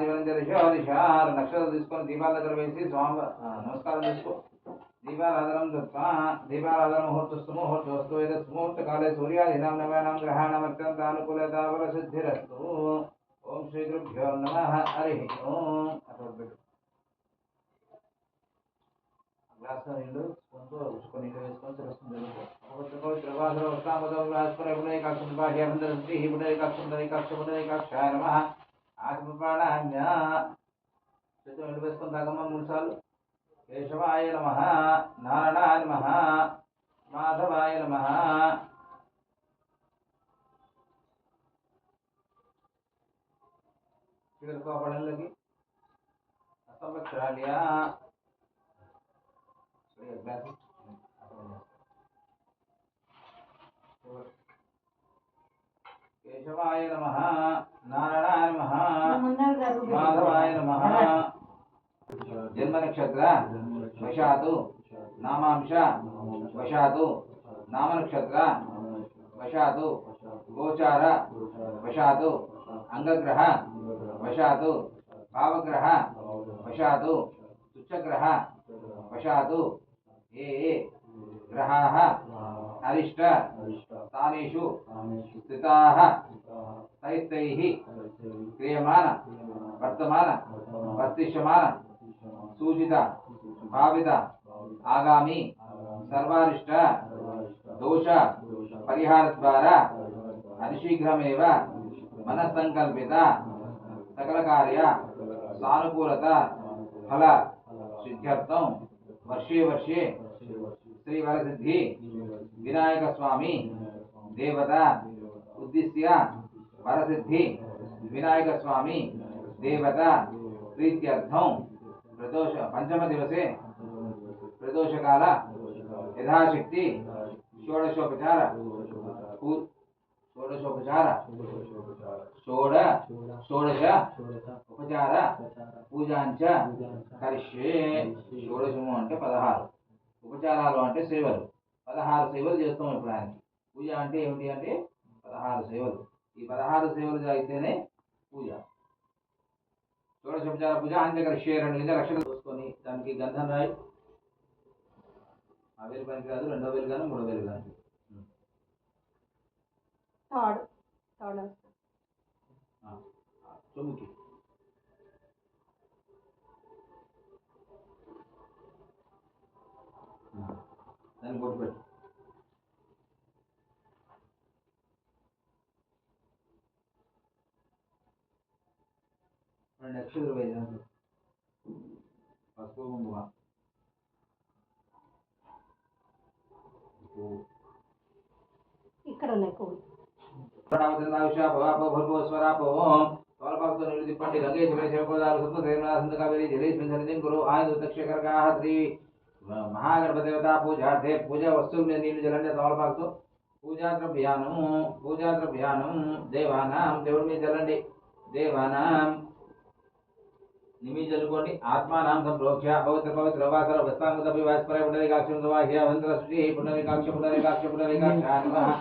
జీవనం నక్షత్రం తీసుకొని దీపాల దగ్గర వేసి స్వామి ఆ, నమస్కారం చేసుకో దీపారాధనం దత్వా దీపారాధన ముహూర్తస్తు ముహూర్తస్తు ఏదత్ ముహూర్తకాలే సూర్యాదీనాం నవానాం గ్రహాణం అత్యంత అనుకూలత బల సిద్ధిరస్తు ఓం శ్రీ గురుభ్యో నమ హరి ఓం అక్కడ పెట్టు గ్లాస్ నీళ్ళు స్పూన్తో రుచుకొని నీళ్ళు వేసుకొని తెలుస్తుంది పవిత్ర పవిత్ర వాసన వస్త్రామదం రాసుకొని ఎప్పుడే కాక్షం బాహ్యాభంతర శుద్ధి బుడే కాక్షం దరి కాక్ష బుడే కాక్షాయ నమ ఆత్మప్రాణాన్య. చేతులు నీళ్ళు వేసుకొని తాగమ్మ మూడు కేశవాయ నమ నారాయణాయ నమ మాధవాయ నమ. చివరికి ఆ పనులకి केशवाय नमः। नारायणाय नमः। माधवाय नमः। जन्मनक्षत्र वशातु नामांश वशातु नामनक्षत्र वशातु गोचार वशातु अंगग्रह वशातु भावग्रह वशातु तुच्छग्रह वशातु ये ग्रहाः अरिष्ट स्थानेषु स्थिताः। तैस्तैः क्रियमाण, वर्तमान वर्तिष्यमान सूचित, भावित, आगामी, सर्वारिष्ट, दोष, परिहारद्वारा अतिशीघ्रमेव सकल कार्य सानुकूलता, फल, सिद्ध्यर्थं, वर्षे वर्षे श्री वरसिद्धि विनायक स्वामी देवता उद्दिश्य वरसिद्धि विनायक स्वामी देवता प्रीत्यर्थम प्रदोष पंचम दिवसे प्रदोष काल यथाशक्ति षोडशोपचार षोडशोपचार षोड षोडश उपचार पूजांच करिष्ये षोडशमु अंटे पदहार। ఉపచారాలు అంటే సేవలు. పదహారు సేవలు చేస్తాం ఇప్పుడు ఆయనకి పూజ అంటే ఏమిటి అంటే పదహారు సేవలు. ఈ పదహారు సేవలు అయితేనే పూజ. షోడశోపచార పూజ అంత్యకరిష్యే రెండు లింగ లక్షలు చూసుకొని దానికి గంధం రాయి. ఆ వేలు పనికి కాదు రెండో వేలు కానీ మూడో వేలు కానీ థర్డ్ థర్డ్ చొమ్ముకి దాన్ని కొట్టు పెట్టు రెండు అక్షరాలు వేయి దాంట్లో పసుపు కుంకుమ. ఇక్కడ ఉన్నాయి పువ్వులు తోలపాకుతో నీళ్ళు తిప్పండి. గంగే కావేరి జలేశ్వరి సన్నిధిం గురు ఆయుధ దక్షకరకాహ శ్రీ మహాగణపతి దేవతా పూజార్థే పూజా వస్తువుల మీద నీళ్ళు జలండి తోలపాకుతో పూజా ద్రవ్యానం పూజా దేవానాం దేవుడి మీద జల్లండి. దేవానాం. నిమి జల్లుకోండి ఆత్మానాం సంప్రోక్ష పవిత్ర పవిత్ర వాసర వస్తాంగత వాస్పర పునరికాక్షం వాహ్య వంతర శుచి పునరికాక్ష పునరికాక్ష పునరికాక్ష నమః.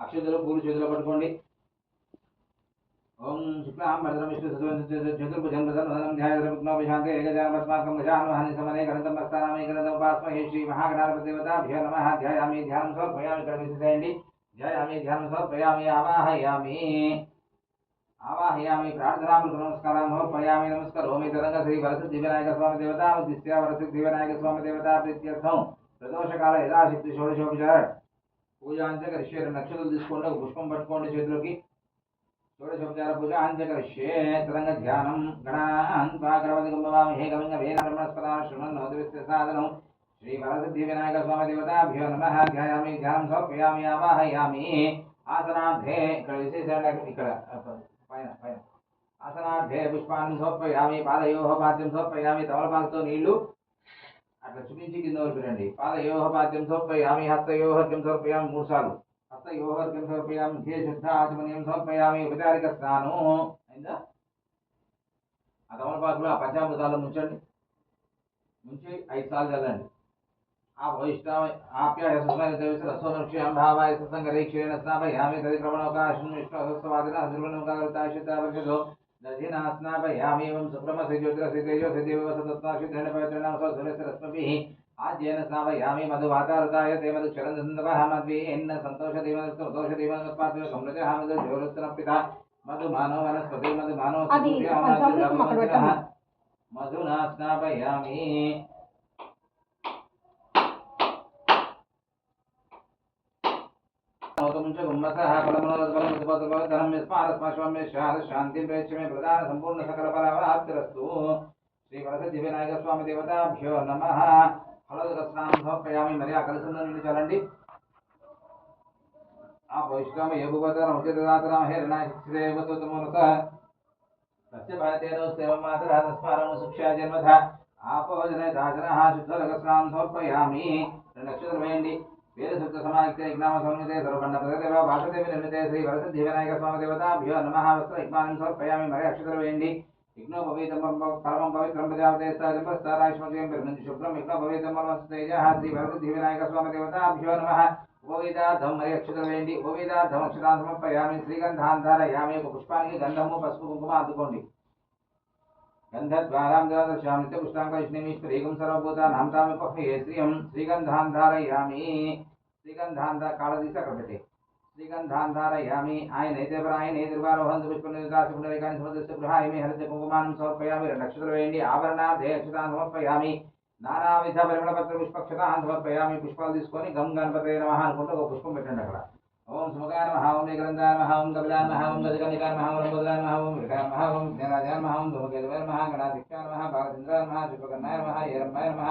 అక్షతలు పూలు చేతులు పట్టుకోండి. ఓం శుక్లాం భద్రం విష్ణు చతుర్భుజం ప్రసన్నం ధ్యాయ విఘ్నోపశాంతే ఏకజానమస్మాకం గజాన్వహాని సమనే గణతం మస్తానామి గణతం ఉపాస్మహే శ్రీ మహాగణాధిపతి దేవతాభ్యో నమః ధ్యాయామి ధ్యానం సమర్పయామి ఇక్కడ విశేషయండి ధ్యాయామి ధ్యానం సమర్పయామి ఆవాహయామి ఆవాహయామి ప్రార్థనామృత నమస్కారం సమర్పయామి నమస్కరోమి తరంగ శ్రీ వరసిద్ధి వినాయక స్వామి దేవత ఉద్దిశ్య వరసిద్ధి వినాయక స్వామి దేవత ప్రీత్యర్థం ప్రదోషకాల యథాశక్తి షోడశోపచార పూజ అంత్యకరిష్యే రెండు నక్షత్రాలు తీసుకోండి ఒక పుష్పం పట్టుకోండి చేతిలోకి షోడశోపచార పూజ అంత్యకరిష్యే తరంగ ధ్యానం గణాన్ గణపతి కుంభవామి గమింగ వేణస్పదా శృణన్ నోదవిస్త సాధనం శ్రీ వరసిద్ధి వినాయక స్వామి దేవతాభ్యో నమ ధ్యాయామి ధ్యానం సమర్పయామి ఆవాహయామి ఆసనార్థే ఇక్కడ విశేషంగా ఇక్కడ పైన పైన ఆసనార్థే పుష్పాన్ని సమర్పయామి పాదయోహ పాద్యం సమర్పయామి తమలపాలతో నీళ్ళు. అట్లా చూపించి కింద వరకు రండి పాదయోహ పాద్యం సమర్పయామి హస్తయోహర్ఘ్యం సమర్పయామి మూడు సార్లు. హస్తయోహర్గం సమర్పయామి ఘే శుద్ధ ఆచమనీయం సమర్పయామి ఉపచారిక స్నానం అయిందా? ఆ తమలపాకులు ఆ పంచామృతాల్లో ముంచండి. ముంచి ఐదు సార్లు చల్లండి. ఆ వైష్ణవ ఆప్యాయ సుస్మరణ దేవత రసోనక్షయం భావాయ స్నాపయామి తది క్రమణోకాశం విష్ణుహస్తవాదిన హసిర్వణోకారుతాశితావర్షితో దధినా స్నాపయామి సుప్రమ శ్రీ జ్యోతిర శ్రీ తేజో శ్రీ దేవ సతత్వాక్షి आद्येन स्नापयामि मधुवातारुताय ते मधुचरन्दन्दवहामद्वीन्न सन्तोषदेवनृत्तोषदेवनृत्पात्व संरजहामधुजोरुत्तनपिता मधुमानो वनस्पति मधुमानो मधुना स्नापयामि। शांति प्रेक्ष्य प्रधान संपूर्ण सकल फलावराप्तिरस्तु श्री वरसदिविनायक स्वामी देवताभ्यो नमः। ఫలదస్నానం సమర్పయామి మరి ఆ కలిసి నుండి చాలండి. ఆ వైష్ణవ ఏభువతరం ఉచితదాతరం హేరణాశిరేవతమోనత తస్య భారతేన సేవం మాతరः తస్మారం జన్మథ ఆపోజన దాజన శుద్ధలకస్నానం సమర్పయామి రెండు నక్షత్రం వేయండి వేద సూక్త సమాహితే జ్ఞాన సంహితే సర్వఖండ ప్రదేవ భాషదేవి నిర్మితే శ్రీ వరస జీవనాయక స్వామి దేవతాభ్యో నమ వస్త్ర ఇమానం సమర్పయామి. మరి అక్షరం వేయండి విఘ్నో భవేతం పరమం పవిత్రం ప్రజాపతే స్థాజంపస్తారాశ్మకేం ప్రనంది శుభ్రం విఘ్నో భవేతం పరమం తేజః శ్రీ వరద దీవనాయక స్వామి దేవతాభ్యో నమః ఉపవేదార్థం మరి అక్షరం వేయండి ఉపవేదార్థం అక్షరాన్ని సమర్పయామి శ్రీగంధాంధారయామి ఒక పుష్పానికి గంధము పసుపు కుంకుమ అందుకోండి గంధద్వారాం దశామి నిత్య పుష్టాంకృష్ణమి స్త్రీకం సర్వభూతానాం తామి పహ్యే శ్రియం శ్రీగంధాంధారయామి శ్రీగంధాంధ శ్రీగంధాన్ ధారయామి. పెట్టి శ్రీగంధాంధారయామి ఆయన అయితే ఆయన ఎదురువారోహంతు పుష్పనిదాసుకుండరికాన్ని సమదృష్ట గృహాయమి హరిత కుంకుమానం సమర్పయామి. రెండు నక్షత్రం వేయండి. ఆభరణ అక్షతాన్ని సమర్పయామి. నానావిధ పరిమళపత్ర పుష్పక్షతాన్ని సమర్పయామి. పుష్పాలు తీసుకొని గం గణపతి నమ అనుకుంటూ ఒక పుష్పం పెట్టండి అక్కడ. ఓం సుమగాయ నమః ఓం నిగ్రంథాయ నమః ఓం కపిలాయ నమః ఓం గజకనికాయ నమః ఓం రంబోదరాయ నమః ఓం వికాయ నమః ఓం జ్ఞానాజాయ నమః ఓం ధూమకేతువే నమః గణాధిక్యాయ నమః బాలచంద్రాయ నమః శుభకర్ణాయ నమః ఏరంబాయ నమః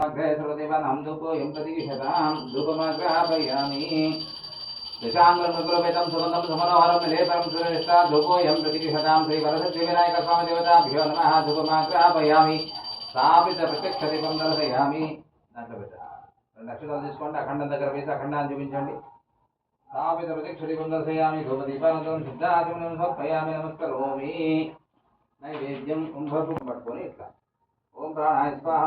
అగ్రేసరదేవానాం ధూపోయం ప్రతిషదాం ధూపమాగ్రాపయామి దశాంగర్మకులపేతం సుగంధం సమనోహరం నిలేపరం సురేష్ట ధూపోయం ప్రతిషదాం శ్రీ వరసత్య వినాయక స్వామి దేవతాభ్యో నమ ధూపమాగ్రాపయామి స్థాపిత ప్రత్యక్ష దీపం దర్శయామి దాంట్లో పెట్ట రెండు అక్షరాలు తీసుకోండి అఖండం దగ్గర వేసి అఖండాన్ని చూపించండి స్థాపిత ప్రత్యక్ష దీపం దర్శయామి ధూపదీపానంతరం సిద్ధాచమనం సమర్పయామి నమస్కరోమి నైవేద్యం కుంభపు పట్టుకొని ఇట్లా ఓం ప్రాణాయ స్వాహ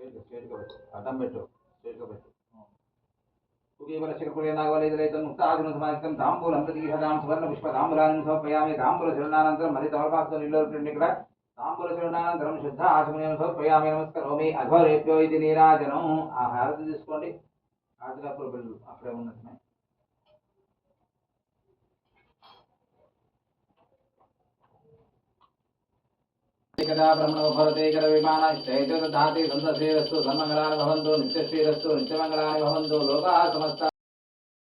అడ్డం పెట్టు స్టేట్గా పెట్టు. కుటీవల శిఖపురే నాగవలేదలైతం ముక్తాగ్న సమాహితం తాంబూలం ప్రతిహదాం సువర్ణ పుష్ప తాంబూలాన్ని సమర్పయామి. తాంబూల చరణానంతరం మరి తమలపాకుతో నీళ్ళు ఇక్కడ. తాంబూల చరణానంతరం శుద్ధ ఆచమనీయం సమర్పయామి. నమస్కరోమి అఘోరేభ్యో ఇది నీరాజనం. ఆ హారతి తీసుకోండి. హారతికప్పుడు బిల్లు అక్కడే एकदा ब्रह्मणो भवते करविमानश्चैतदाति सन्तसेरस्तु सन्मङ्गलानि भवन्तु नित्यश्रीरस्तु नित्यमङ्गलानि भवन्तु लोकाः समस्ता